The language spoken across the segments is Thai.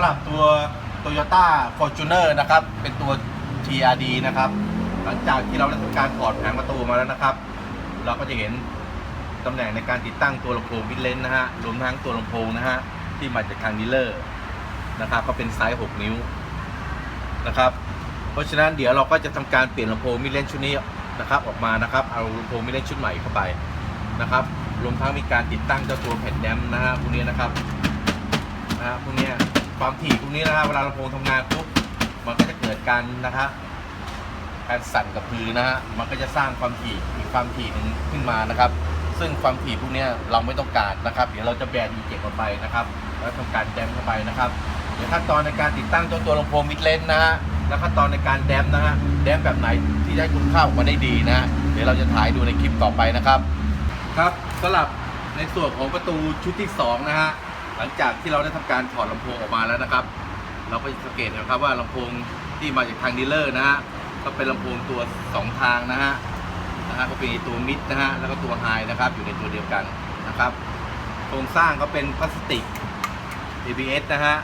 สำหรับตัว Toyota Fortuner นะครับ เป็นตัว TRD นะครับ หลังจากที่เราได้ทำการถอดแผงประตูมาแล้วนะครับ เราก็จะเห็นตำแหน่งในการติดตั้งตัวลำโพงมิดเลนนะฮะรวมทั้งตัวลำโพงนะฮะที่มาจากทางดีลเลอร์นะครับก็เป็นไซส์ 6 นิ้วนะครับเพราะฉะนั้นเดี๋ยวเราก็จะทำการเปลี่ยนลำโพงมิดเลนชุดนี้นะครับออกมานะครับเอาลำโพงมิดเลนชุดใหม่เข้าไปนะครับรวมทั้งมีการติดตั้งเจ้าตัวแผ่นแดมนะฮะพวกนี้นะครับนะฮะพวกนี้ ความถี่พวกนี้นะฮะเวลาลำโพงทำงานปุ๊บมันก็จะเกิดการนะฮะการสั่นกับพื้นนะฮะมันก็จะสร้างความถี่อีกความถี่หนึ่งขึ้นมานะครับ ซึ่งความถี่พวกนี้เราไม่ต้องการนะครับ เดี๋ยวเราจะแบนอีเจ็กออกไปนะครับ แล้วทำการแดมเข้าไปนะครับเดี๋ยวขั้นตอนในการติดตั้งตัวตัวลำโพงมิดเลนนะฮะแล้วขั้นตอนในการแดมนะฮะแดมแบบไหนที่ได้คุณค่าออกมาได้ดีนะฮะเดี๋ยวเราจะถ่ายดูในคลิปต่อไปนะครับ ครับสำหรับในส่วนของประตูชุดที่สองนะฮะ หลังจากที่เราได้ทำการถอดลำโพงออกมาแล้วนะครับ เราก็จะสังเกตนะครับว่าลำโพงที่มาจากทางดีลเลอร์นะฮะก็เป็นลำโพงตัวสองทางนะฮะนะฮะก็เป็นตัวมิดนะฮะแล้วก็ตัวไฮนะครับอยู่ในตัวเดียวกันนะครับโครงสร้างก็เป็นพลาสติก ABS นะฮะ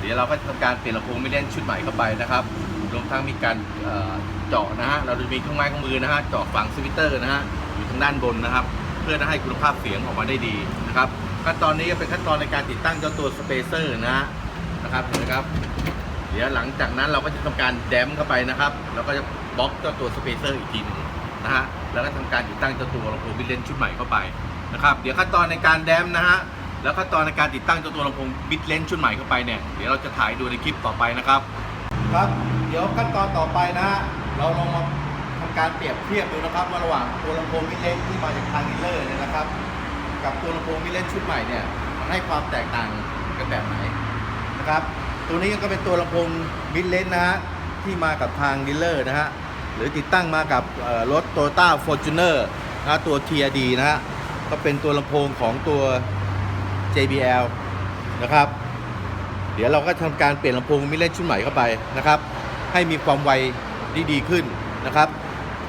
เดี๋ยวเราก็จะทำการเปลี่ยนลำโพงไม่เล่นชุดใหม่เข้าไปนะครับรวมทั้งมีการเอ่อเจาะนะฮะเราจะมีเครื่องไม้เครื่องมือนะฮะเจาะฝังสวิตเตอร์นะฮะอยู่ทางด้านบนนะครับ เพื่อให้คุณภาพเสียงออกมาได้ดีนะครับ ขั้นตอนนี้ก็เป็นขั้นตอนในการติดตั้งเจ้าตัวสเปเซอร์นะนะครับเห็นไหมครับ เดี๋ยวหลังจากนั้นเราก็จะทำการแดมเข้าไปนะครับ แล้วก็จะบล็อกเจ้าตัวสเปเซอร์อีกทีหนึงนะฮะแล้วก็ทำการติดตั้งเจ้าตัวลำโพงบิดเลนชุดใหม่เข้าไปนะครับเดี๋ยวขั้นตอนในการแดมนะฮะแล้วขั้นตอนในการติดตั้งเจ้าตัวลำโพงบิดเลนชุดใหม่เข้าไปเนี่ยเดี๋ยวเราจะถ่ายดูในคลิปต่อไปนะครับ ครับเดี๋ยวขั้นตอนต่อไปนะฮะเราลองมาทำการเปรียบเทียบดูนะครับว่าระหว่างตัวลำโพงมิดเลนที่มาจากทางดีลเลอร์เนี่ยนะครับ กับตัวลำโพงมิดเลนชุดใหม่เนี่ยมันให้ความแตกต่างกันแบบไหนนะครับ ตัวนี้ก็เป็นตัวลำโพงมิดเลนนะฮะที่มากับทางดีลเลอร์นะฮะหรือติดตั้งมากับรถ Toyota Fortuner นะฮะตัว TRD นะฮะก็เป็นตัวลำโพงของตัว JBL นะครับ เดี๋ยวเราก็ทำการเปลี่ยนลำโพงมิดเลนชุดใหม่เข้าไปนะครับ ให้มีความไวที่ดีขึ้นนะครับ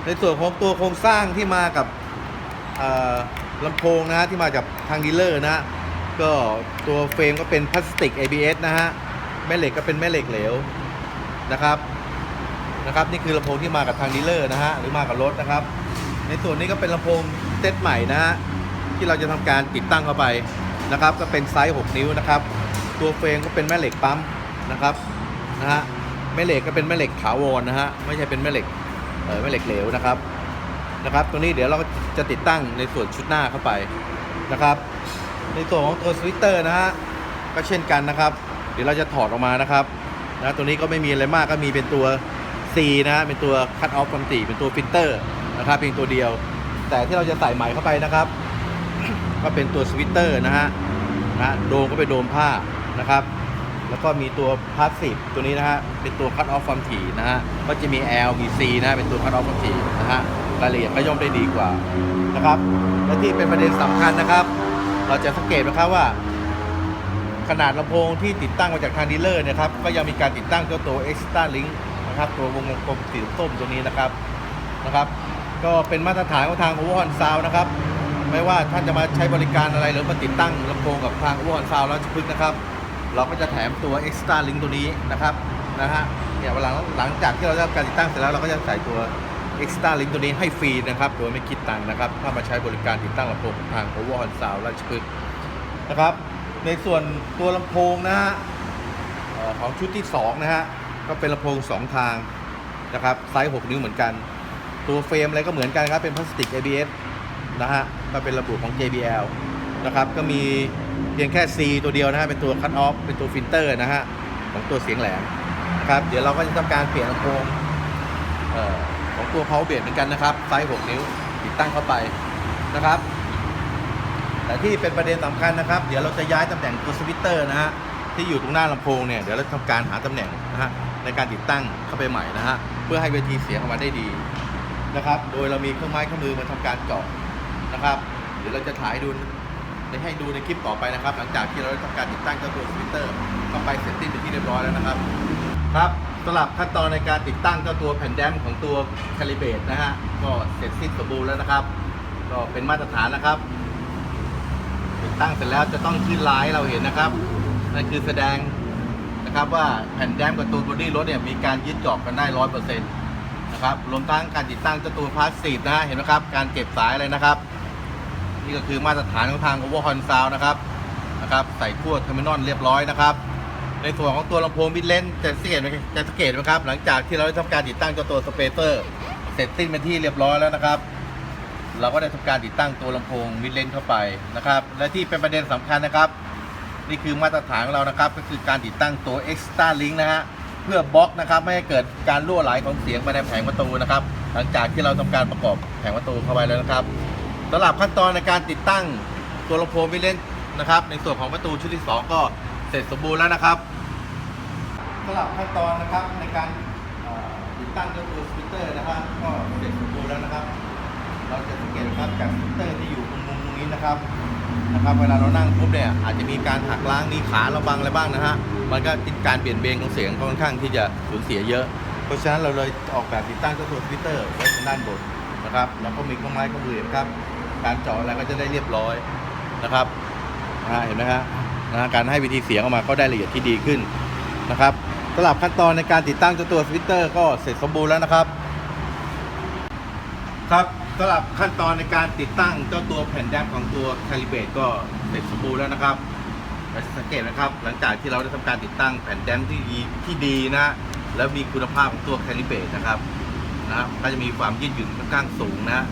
ในส่วนของตัวโครงสร้างที่มากับ ลำโพงนะฮะที่มาจากทางดีลเลอร์นะ ก็ตัวเฟรมก็เป็นพลาสติก ABS นะฮะ แม่เหล็กก็เป็นแม่เหล็กเหลวนะครับนะครับนี่คือลำโพงที่มากับทางดีลเลอร์นะฮะหรือมากับรถนะครับ ในส่วนนี้ก็เป็นลำโพงเซตใหม่นะฮะที่เราจะทำการติดตั้งเข้าไปนะครับ ก็เป็นไซส์ 6 นิ้วนะครับ ตัวเฟรมก็เป็นแม่เหล็กปั๊มนะครับนะฮะแม่เหล็กก็เป็นแม่เหล็กถาวรนะฮะไม่ใช่เป็นแม่เหล็กเออแม่เหล็กเหลวนะครับ นะครับตรงนี้เดี๋ยวเราจะติดตั้งในส่วนชุดหน้าเข้าไปนะครับ ในส่วนของตัวสวิตเตอร์นะฮะก็เช่นกันนะครับ เดี๋ยวเราจะถอดออกมานะครับนะตัวนี้ก็ไม่มีอะไรมากก็มีเป็นตัว C นะเป็นตัวคัตออฟความถี่เป็นตัวฟิลเตอร์นะครับเพียงตัวเดียว แต่ที่เราจะใส่ใหม่เข้าไปนะครับ ก็เป็นตัวสวิตเตอร์นะฮะนะโดมก็เป็นโดมผ้านะครับ แล้วก็มีตัวพาสซีฟตัวนี้นะฮะเป็นตัวคัตออฟความถี่นะฮะก็จะมี L มี C นะฮะเป็นตัวคัตออฟความถี่นะฮะ รายละเอียดก็ย่อมได้ดีกว่านะครับ และที่เป็นประเด็นสำคัญนะครับ เราจะสังเกตนะครับว่า ขนาดลำโพงที่ติดตั้งมาจากทางดีลเลอร์นะครับ ก็ยังมีการติดตั้งเจ้าตัว Extra Link นะครับ ตัววงกลมสีส้มตัวนี้นะครับนะครับ ก็เป็นมาตรฐานของทาง o v e r h o n Sound นะครับ ไม่ว่าท่านจะมาใช้บริการอะไรหรือมาติดตั้งลำโพงกับทาง o v e r h o n Sound ราชพฤกษ์นะครับ เราก็จะแถมตัว Extra Link ตัวนี้นะครับนะฮะเนี่ยเวลาหลังจากที่เราได้รับการติดตั้งเสร็จแล้วเราก็จะใส่ตัว Extra Link ตัวนี้ให้ฟรีนะครับ โดยไม่คิดตังค์นะครับ ถ้ามาใช้บริการติดตั้งลำโพงทาง o v e r h o n Sound ราชพฤกษ์นะครับ ในส่วนตัวลำโพงนะฮะของชุดที่ 2 นะฮะ ก็เป็นลำโพง 2 ทางนะครับไซส์ 6 นิ้วเหมือนกัน ตัวเฟรมอะไรก็เหมือนกันครับ เป็นพลาสติก ABS นะฮะก็เป็นระบุของ JBL นะครับก็มีเพียงแค่ C ตัวเดียวนะฮะเป็นตัวคั t ออฟเป็นตัวฟิลเตอร์นะฮะของตัวเสียงแหลมนะครับเดี๋ยวเราก็จะทำการเปลี่ยนลำโพงเอ่อ ของตัว power base เหมือนกันนะครับไซส์ 6 นิ้วติดตั้งเข้าไปนะครับ แต่ที่เป็นประเด็นสำคัญนะครับ เดี๋ยวเราจะย้ายตำแหน่งตัวสวิตเตอร์นะฮะที่อยู่ตรงหน้าลำโพงเนี่ยเดี๋ยวเราทำการหาตำแหน่งนะฮะในการติดตั้งเข้าไปใหม่นะฮะเพื่อให้เวทีเสียงออกมาได้ดีนะครับ โดยเรามีเครื่องไม้เครื่องมือมาทำการเจาะนะครับเดี๋ยวเราจะถ่ายดูให้ดูในคลิปต่อไปนะครับ หลังจากที่เราได้ทำการติดตั้งเจ้าตัวสวิตเตอร์เข้าไปเสร็จสิ้นเป็นที่เรียบร้อยแล้วนะครับ ครับสำหรับขั้นตอนในการติดตั้งเจ้าตัวแผ่นแดมของตัวคาลิเบตนะฮะก็เสร็จสิ้นสมบูรณ์แล้วนะครับ ก็เป็นมาตรฐานนะครับ ติดตั้งเสร็จแล้วจะต้องขึ้นไลน์เราเห็นนะครับนั่นคือแสดงนะครับว่าแผ่นแดมกับตัวบอดี้รถเนี่ยมีการยึดเกาะกันได้ร้อยเปอร์เซ็นต์นะครับรวมทั้งการติดตั้งเจ้าตัวพาสซีฟนะฮะเห็นไหมครับการเก็บสายอะไรนะครับนี่ก็คือมาตรฐานของทาง Over h o n Sound นะครับนะครับ ใส่ขั้วเทอร์มินอลเรียบร้อยนะครับ ในส่วนของตัวลำโพงมิดเลนจะสังเกตไหมจะสังเกตไหมครับ หลังจากที่เราได้ทำการติดตั้งเจ้าตัวสเปเซอร์เสร็จสิ้นเป็นที่เรียบร้อยแล้วนะครับ เราก็ได้ทำการติดตั้งตัวลำโพงมิดเลนเข้าไปนะครับ และที่เป็นประเด็นสำคัญนะครับ นี่คือมาตรฐานของเรานะครับ ก็คือการติดตั้งตัว Extra Link นะฮะเพื่อบล็อกนะครับไม่ให้เกิดการรั่วไหลของเสียงไปในแผงประตูนะครับ หลังจากที่เราทำการประกอบแผงประตูเข้าไปแล้วนะครับสำหรับขั้นตอนในการติดตั้งตัวลำโพงมิดเลนนะครับ ในส่วนของประตูชุดที่สองก็ ร็จสมบูรณ์แล้วนะครับสำหรับขั้นตอนนะครับในการติดตั้งเจ้าตัวสปีกเตอร์นะครับก็เสร็จสมบูรณ์แล้วนะครับ เราจะสังเกตนะครับจากสปีกเตอร์ที่อยู่ตรงมุมตรงนี้นะครับนะครับ เวลาเรานั่งปุ๊บเนี่ยอาจจะมีการหักล้างมีขาเราบังอะไรบ้างนะฮะมันก็เป็นการเปลี่ยนเบนของเสียงค่อนข้างที่จะสูญเสียเยอะ เพราะฉะนั้นเราเลยออกแบบติดตั้งเจ้าตัวสปีกเตอร์ไว้ทางด้านบนนะครับแล้วก็มีเครื่องไม้เครื่องมือนะครับการเจาะอะไรก็จะได้เรียบร้อยนะครับเห็นไหมฮะ นะการให้วิธีเสียงออกมาก็ได้ละเอียดที่ดีขึ้นนะครับสำหรับขั้นตอนในการติดตั้งเจ้าตัวสวิตเตอร์ก็เสร็จสมบูรณ์แล้วนะครับครับสำหรับขั้นตอนในการติดตั้งเจ้าตัวแผ่นแดมของตัวคาลิเบตก็เสร็จสมบูรณ์แล้วนะครับสังเกตนะครับ หลังจากที่เราได้ทำการติดตั้งแผ่นแดมที่ดีที่ดีนะแล้วมีคุณภาพของตัวคาลิเบตนะครับนะครับก็จะมีความยืดหยุ่นค่อนข้างสูงนะ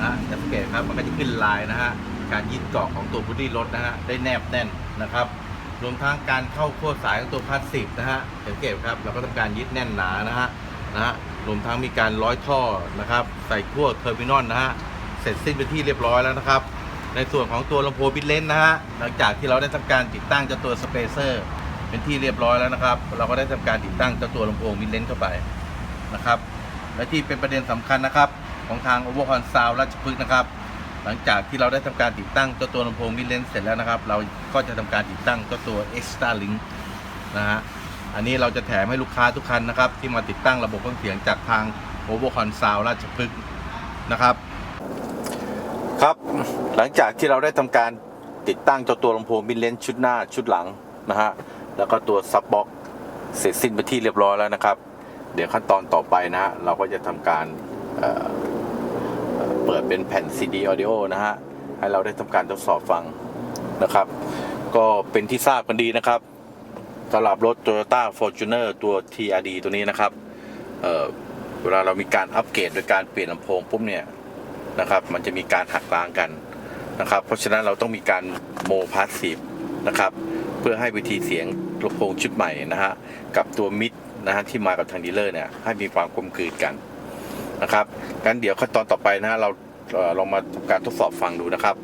นะจะสังเกตครับมันก็จะขึ้นลายนะฮะ การยึดเกาะของตัวบูดี้รถนะฮะได้แนบแน่นนะครับ รวมทั้งการเข้าขั้วสายของตัวพาสซีฟนะฮะสังเกตครับเราก็ทำการยึดแน่นหนานะฮะนะฮะรวมทั้งมีการร้อยท่อนะครับใส่ขั้วเทอร์มินอลนะฮะเสร็จสิ้นเป็นที่เรียบร้อยแล้วนะครับ ในส่วนของตัวลำโพงบิดเลนนะฮะหลังจากที่เราได้ทำการติดตั้งเจ้าตัวสเปเซอร์เป็นที่เรียบร้อยแล้วนะครับ เราก็ได้ทำการติดตั้งเจ้าตัวลำโพงบิดเลนเข้าไปนะครับและที่เป็นประเด็นสำคัญนะครับของทาง o v e r h o n Sound ราชพฤกษ์นะครับ หลังจากที่เราได้ทำการติดตั้งเจ้าตัวลำโพงมิดเลนเสร็จแล้วนะครับ เราก็จะทำการติดตั้งเจ้าตัว Extra Link นะฮะอันนี้เราจะแถมให้ลูกค้าทุกคันนะครับ ที่มาติดตั้งระบบเครื่องเสียงจากทาง o v e r h o n Sound ราชพฤกษ์นะครับ ครับ หลังจากที่เราได้ทำการติดตั้งเจ้าตัวลำโพงมิดเลนชุดหน้าชุดหลังนะฮะแล้วก็ตัวซับบ็อกเสร็จสิ้นไปที่เรียบร้อยแล้วนะครับ เดี๋ยวขั้นตอนต่อไปนะฮะเราก็จะทำการ เปิดเป็นแผ่น CD Audio นะฮะ ให้เราได้ทำการทดสอบฟังนะครับ ก็เป็นที่ทราบกันดีนะครับสำหรับรถ Toyota Fortuner ตัว TRD ตัวนี้นะครับเเวลาเรามีการอัปเกรดโดยการเปลี่ยนลำโพงปุ๊บเนี่ยนะครับ มันจะมีการหักล้างกันนะครับ เพราะฉะนั้นเราต้องมีการโมพาสซีฟนะครับ เพื่อให้วิธีเสียงลำโพงชุดใหม่นะฮะ กับตัวมิดนะฮะที่มากับทางดีลเลอร์เนี่ยให้มีความกลมกลืนกัน นะครับงั้นเดี๋ยวขั้นตอนต่อไปนะฮะเราลองมาทำการทดสอบฟังดูนะครับ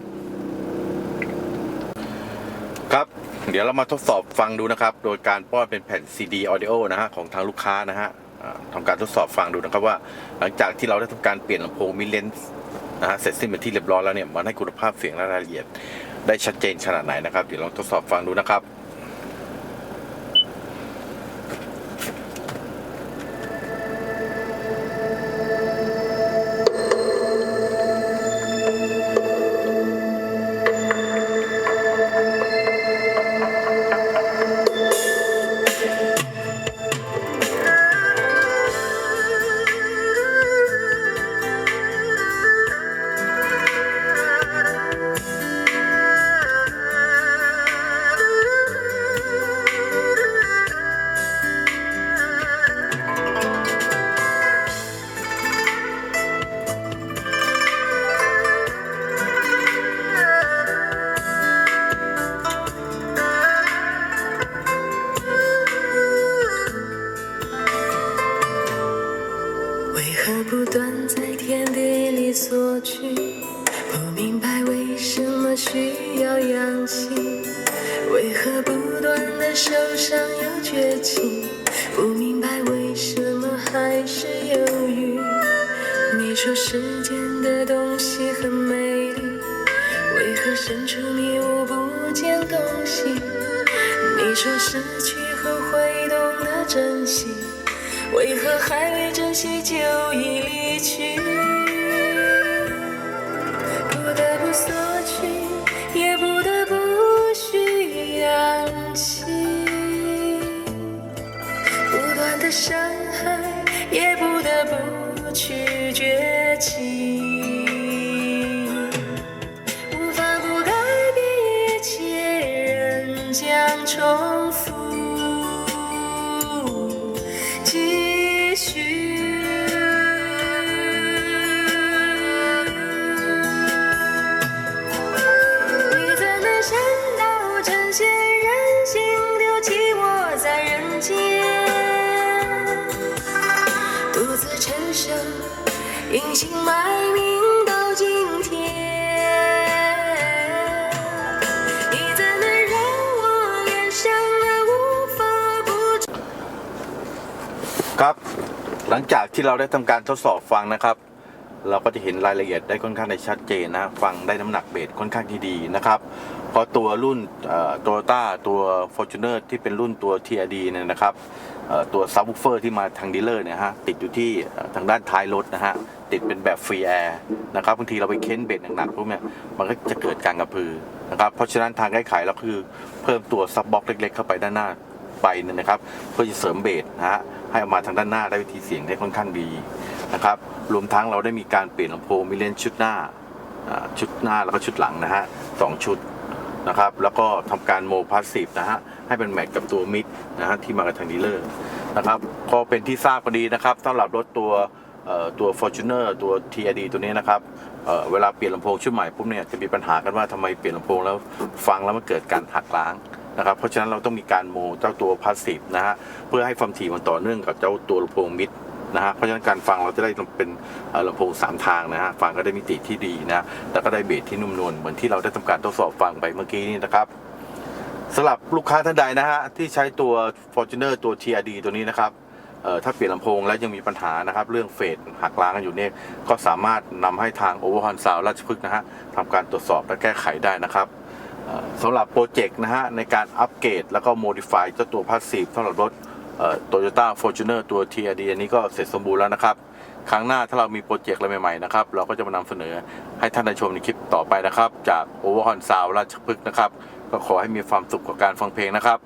ครับ เดี๋ยวเรามาทดสอบฟังดูนะครับ โดยการป้อนเป็นแผ่น CD audio นะฮะของทางลูกค้านะฮะทำการทดสอบฟังดูนะครับว่า หลังจากที่เราได้ทำการเปลี่ยนลำโพงมิเลนส์นะฮะเสร็จสิ้นเป็นที่เรียบร้อยแล้วเนี่ยมันให้คุณภาพเสียงและรายละเอียดได้ชัดเจนขนาดไหนนะครับ เดี๋ยวลองทดสอบฟังดูนะครับ 需要氧气？为何不断的受伤又崛起？不明白为什么还是犹豫？你说世间的东西很美丽，为何身处迷雾不见东西？你说失去后会懂得珍惜。为何还未珍惜就已离去？不得不索取，将重复。 หลังจากที่เราได้ทำการทดสอบฟังนะครับ เราก็จะเห็นรายละเอียดได้ค่อนข้างได้ชัดเจนนะฟังได้น้ำหนักเบสค่อนข้างที่ดีนะครับเพราะตัวรุ่นโตโยต้าตัว Fortuner ที่เป็นรุ่นตัว TRD เนี่ยนะครับตัวซับวูเฟอร์ที่มาทางดีลเลอร์เนี่ยฮะติดอยู่ที่ทางด้านท้ายรถนะฮะติดเป็นแบบฟรีแอร์นะครับบางทีเราไปเค้นเบสหนักๆพวกเนี่ยมันก็จะเกิดการกระพือนะครับเพราะฉะนั้นทางแก้ไขเราคือเพิ่มตัวซับบ็อกเล็กๆ เข้าไปด้านหน้าไปเนี่ยนะครับ เพื่อจะเสริมเบสนะฮะ ให้ออกมาทางด้านหน้าได้วิธีเสียงได้ค่อนข้างดีนะครับ รวมทั้งเราได้มีการเปลี่ยนลำโพงมิเลนชุดหน้าชุดหน้าแล้วก็ชุดหลังนะฮะสองชุดนะครับ แล้วก็ทำการโมพาสซีฟนะฮะให้เป็นแมทกับตัวมิดนะฮะที่มากับทางดีลเลอร์นะครับก็เป็นที่ทราบกันดีนะครับสำหรับรถตัวเอ่อตัว Fortuner ตัว TRD ตัวนี้นะครับเเวลาเปลี่ยนลำโพงชุดใหม่ปุ๊บเนี่ยจะมีปัญหากันว่าทำไมเปลี่ยนลำโพงแล้วฟังแล้วมันเกิดการหักล้าง นะครับเพราะฉะนั้นเราต้องมีการโมเจ้าตัวพาสซีฟนะฮะเพื่อให้ความถี่มันต่อเนื่องกับเจ้าตัวลำโพงมิดนะฮะเพราะฉะนั้นการฟังเราจะได้เป็นลำโพงสามทางนะฮะฟังก็ได้มิติที่ดีนะแล้วก็ได้เบสที่นุ่มนวลเหมือนที่เราได้ทำการทดสอบฟังไปเมื่อกี้นี่นะครับสำหรับลูกค้าท่านใดนะฮะที่ใช้ตัว Fortuner ตัว TRD ตัวนี้นะครับเอ่อถ้าเปลี่ยนลำโพงแล้วยังมีปัญหานะครับ เรื่องเฟดหักล้างกันอยู่เนี่ยก็สามารถนำให้ทาง Overhaul Sound ราชพฤกษ์นะฮะทำการตรวจสอบและแก้ไขได้นะครับ สำหรับโปรเจกต์นะฮะ ในการอัปเกรดแล้วก็โมดิฟายเจ้าตัวพาสซีฟสำหรับรถโตโยต้าฟอร์จูเนอร์ตัว TRD อันนี้ก็เสร็จสมบูรณ์แล้วนะครับ ครั้งหน้าถ้าเรามีโปรเจกต์อะไรใหม่ๆนะครับ เราก็จะมานำเสนอให้ท่านได้ชมในคลิปต่อไปนะครับ จาก Overhaul Sound ราชพฤกษ์นะครับ ก็ขอให้มีความสุขกับการฟังเพลงนะครับ